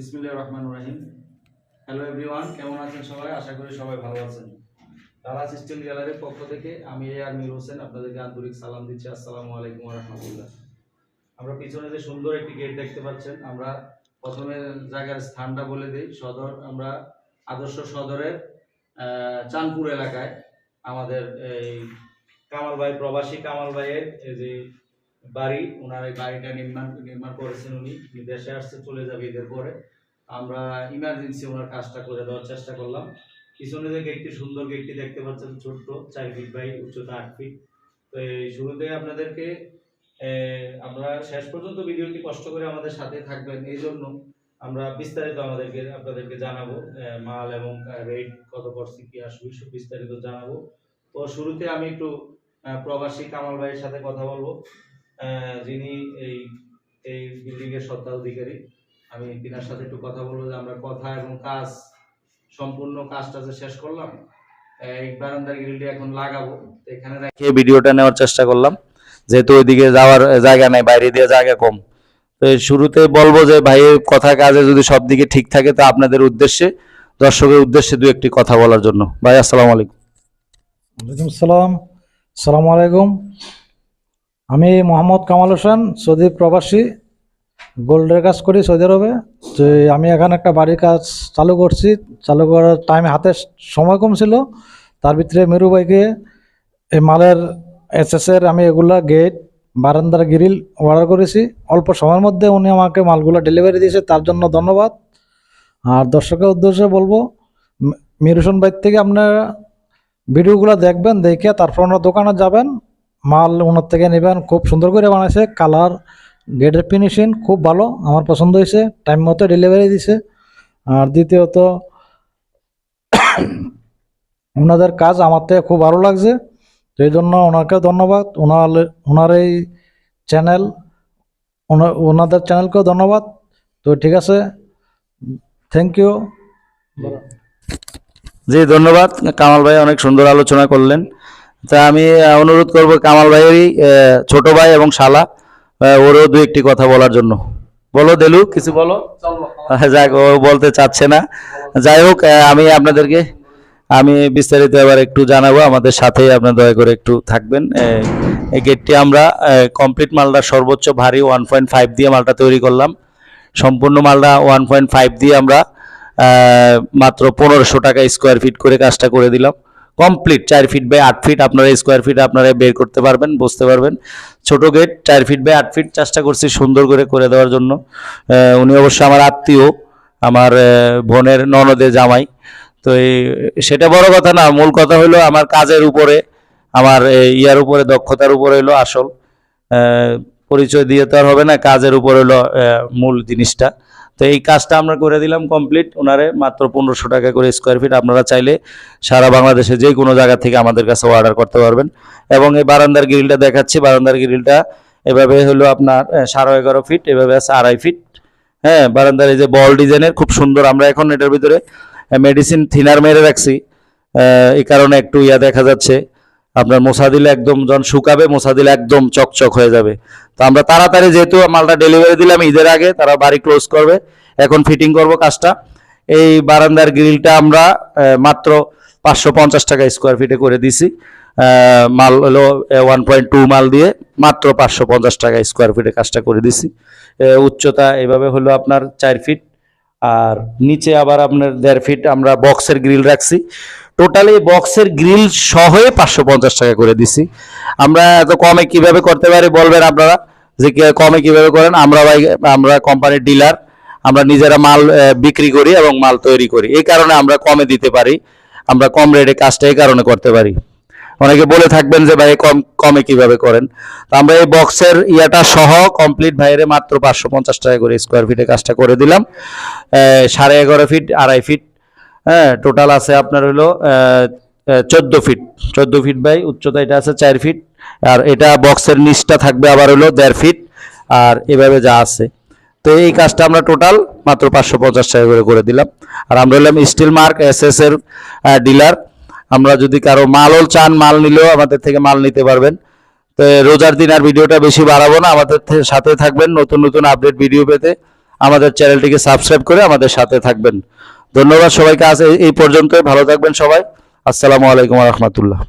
বিসমিল্লাহির রহমানির রহিম। Hello everyone কেমন আছেন সবাই? আশা করি সবাই ভালো আছেন। তারাস স্টিল গ্যালারির পক্ষ থেকে আমি এ আর মির হোসেন আপনাদেরকে আন্তরিক সালাম দিচ্ছি। আসসালামু আলাইকুম রহমতুল্লাহ। আমরা পিছনে যে সুন্দর একটি গেট দেখতে পাচ্ছেন, আমরা প্রথমে জায়গার স্থানটা বলে দিই। সদর, আমরা আদর্শ সদরের চাঁদপুর এলাকায় আমাদের এই কামাল ভাই, প্রবাসী কামাল ভাইয়ের যে বাড়ি, ওনার এই বাড়িটা নির্মাণ নির্মাণ করেছেন উনি। দেশে আসছে, চলে যাবে ঈদের পরে। আমরা ইমার্জেন্সি ওনার কাজটা করে দেওয়ার চেষ্টা করলাম। পিছনে যে গেটটি সুন্দর গেটটি দেখতে পাচ্ছেন, ছোট্ট, চার ফিট বাই, উচ্চতা আট ফিট তো এই শুরুতে আপনাদেরকে আমরা শেষ পর্যন্ত ভিডিওটি কষ্ট করে আমাদের সাথে থাকবেন। এই জন্য আমরা বিস্তারিত আমাদেরকে, আপনাদেরকে জানাব মাল এবং রেট কত পড়ছে, কি আসবে সব বিস্তারিত জানাব। তো শুরুতে আমি একটু প্রবাসী কামাল ভাইয়ের সাথে কথা বলব। যিনি এই এই বিল্ডিং এর স্বত্বাধিকারী আমি তিনার সাথে একটু কথা বলব যে আমরা কথা এবং কাজ সম্পূর্ণ কাজটা যে শেষ করলাম এই বারান্দার গ্রিলটি এখন লাগাবো। এখানে রেখে ভিডিওটা নেওয়ার চেষ্টা করলাম। যেহেতু ওইদিকে যাওয়ার জায়গা নেই বাইরে দিয়ে জায়গা কম। তো এই শুরুতে বলব যে ভাই কথা কাজে যদি সব দিকে ঠিক থাকে তো আপনাদের উদ্দেশ্যে দর্শকের উদ্দেশ্যে দু একটি কথা বলার জন্য। ভাই আসসালামু আলাইকুম। ওয়ালাইকুম সালাম সালাম আলাইকুম। আমি মোহাম্মদ কামাল হোসেন, সৌদি প্রবাসী, গোল্ডের কাজ করি সৌদি আরবে। তো আমি এখানে একটা বাড়ির কাজ চালু করছি। চালু করার টাইমে হাতে সময় কম ছিল। তার ভিতরে মেরু ভাইকে এই মালের এসএসের আমি এগুলা গেট বারান্দার গ্রিল অর্ডার করেছি। অল্প সময়ের মধ্যে উনি আমাকে মালগুলো ডেলিভারি দিয়েছে। তার জন্য ধন্যবাদ। আর দর্শকের উদ্দেশ্যে বলব মিরুসন বাইর থেকে আপনারা ভিডিওগুলো দেখবেন, দেখে তারপর ওনার দোকানে যাবেন। মাল ওনার থেকে নেবেন, খুব সুন্দর করে বানাইছে, কালার গেটের ফিনিশিং খুব ভালো, আমার পছন্দ হয়েছে টাইম মতো ডেলিভারি দিছে। আর দ্বিতীয়ত, ওনাদের কাজ আমার থেকে খুব ভালো লাগছে সেই জন্য ওনাকে ধন্যবাদ, ওনার ওনার এই চ্যানেল ওনাদের চ্যানেলকেও ধন্যবাদ, তো ঠিক আছে থ্যাংক ইউ জি, ধন্যবাদ। কামাল ভাই অনেক সুন্দর আলোচনা করলেন। তা আমি অনুরোধ করব কামাল ভাইয়েরই ছোট ভাই এবং শালা ওরও দু একটি কথা বলার জন্য। বলো দেলু কিছু বলো? যাক ও বলতে চাচ্ছে না। যাই হোক আমি আপনাদেরকে আমি বিস্তারিত এবার একটু জানাব। আমাদের সাথেই আপনার দয়া করে একটু থাকবেন। এই গেটটি আমরা কমপ্লিট মালটা সর্বোচ্চ ভারী ওয়ান পয়েন্ট ফাইভ দিয়ে মালটা তৈরি করলাম। সম্পূর্ণ মালটা ওয়ান পয়েন্ট ফাইভ দিয়ে আমরা মাত্র পনেরোশো টাকা স্কোয়ার ফিট করে কাজটা করে দিলাম। কমপ্লিট চার ফিট বাই আট ফিট আপনারা স্কোয়ার ফিট আপনারা বের করতে পারবেন বুঝতে পারবেন। ছোট গেট চার ফিট বাই আট ফিট চেষ্টা করছি সুন্দর করে করে দেওয়ার জন্য। উনি অবশ্য আমার আত্মীয়, আমার বোনের ননদে জামাই। তো এই, সেটা বড় কথা না, মূল কথা হলো আমার কাজের উপরে, আমার ইয়ার উপরে, দক্ষতার উপরে হলো আসল। পরিচয় দিয়ে তো আর হবে না, কাজের উপর হলো মূল জিনিসটা। তো এই কাজটা আমরা করে দিলাম কমপ্লিট, ওনারে মাত্র পনেরোশো টাকা করে স্কোয়ার ফিট আপনারা চাইলে সারা বাংলাদেশে যে কোনো জায়গা থেকে আমাদের কাছে অর্ডার করতে পারবেন। এবং এই বারান্দার গ্রিলটা দেখাচ্ছি, বারান্দার গ্রিলটা এভাবে হলো আপনার সাড়ে এগারো ফিট এভাবে আছে আড়াই ফিট হ্যাঁ বারান্দার এই যে বল ডিজাইনের খুব সুন্দর, আমরা এখন এটার ভিতরে মেডিসিন থিনার মেরে রাখছি। এই কারণে একটু ইয়া দেখা যাচ্ছে। আপনার মশা দিলে একদম যখন শুকাবে, মশা দিলে একদম চকচক হয়ে যাবে। তো আমরা তাড়াতাড়ি যেহেতু মালটা ডেলিভারি দিলাম ঈদের আগে, তারা বাড়ি ক্লোজ করবে। এখন ফিটিং করব কাজটা। এই বারান্দার গ্রিলটা আমরা মাত্র পাঁচশো পঞ্চাশ টাকা স্কোয়ার ফিটে করে দিছি। মাল হলো ওয়ান পয়েন্ট টু মাল দিয়ে মাত্র পাঁচশো পঞ্চাশ টাকা স্কোয়ার ফিটে কাজটা করে দিছি। উচ্চতা এভাবে হলো আপনার চার ফিট আর নিচে আবার আপনার দেড় ফিট আমরা বক্সের গ্রিল রাখছি। টোটালি বক্সের গ্রিল সহ পাঁচশো পঞ্চাশ টাকা করে দিছি। আমরা এত কমে কীভাবে করতে পারি বলবেন আপনারা? যে কমে কীভাবে করেন? আমরা ভাই, আমরা কোম্পানির ডিলার আমরা নিজেরা মাল বিক্রি করি এবং মাল তৈরি করি। এই কারণে আমরা কমে দিতে পারি। আমরা কম রেটে কাজটা এই কারণে করতে পারি। অনেকে বলে থাকবেন যে ভাই, কম, কমে কীভাবে করেন? তো আমরা এই বক্সের ইয়াটা সহ কমপ্লিট ভাইরে মাত্র পাঁচশো পঞ্চাশ টাকা করে স্কোয়ার ফিটে কাজটা করে দিলাম। সাড়ে এগারো ফিট আড়াই ফিট হ্যাঁ টোটাল আছে আপনার হলো চোদ্দ ফিট চোদ্দ ফিট বাই, উচ্চতা এটা আছে চার ফিট আর এটা বক্সের নিচটা থাকবে আবার হলো দেড় ফিট আর এভাবে যা আছে। তো এই কাজটা আমরা টোটাল মাত্র পাঁচশো পঞ্চাশ টাকা করে করে দিলাম। আর আমরা হলাম স্টিল মার্ক এস এস এর ডিলার আমরা যদি কারও মালও চান, মাল নিলেও আমাদের থেকে মাল নিতে পারবেন। তো রোজার দিন আর ভিডিওটা বেশি বাড়াবো না। আমাদের সাথে থাকবেন। নতুন নতুন আপডেট ভিডিও পেতে আমাদের চ্যানেলটিকে সাবস্ক্রাইব করে আমাদের সাথে থাকবেন। ধন্যবাদ সবাইকে। আছে এই- পর্যন্তই। ভালো থাকবেন সবাই। আসসালামু আলাইকুম রহমতুল্লাহ।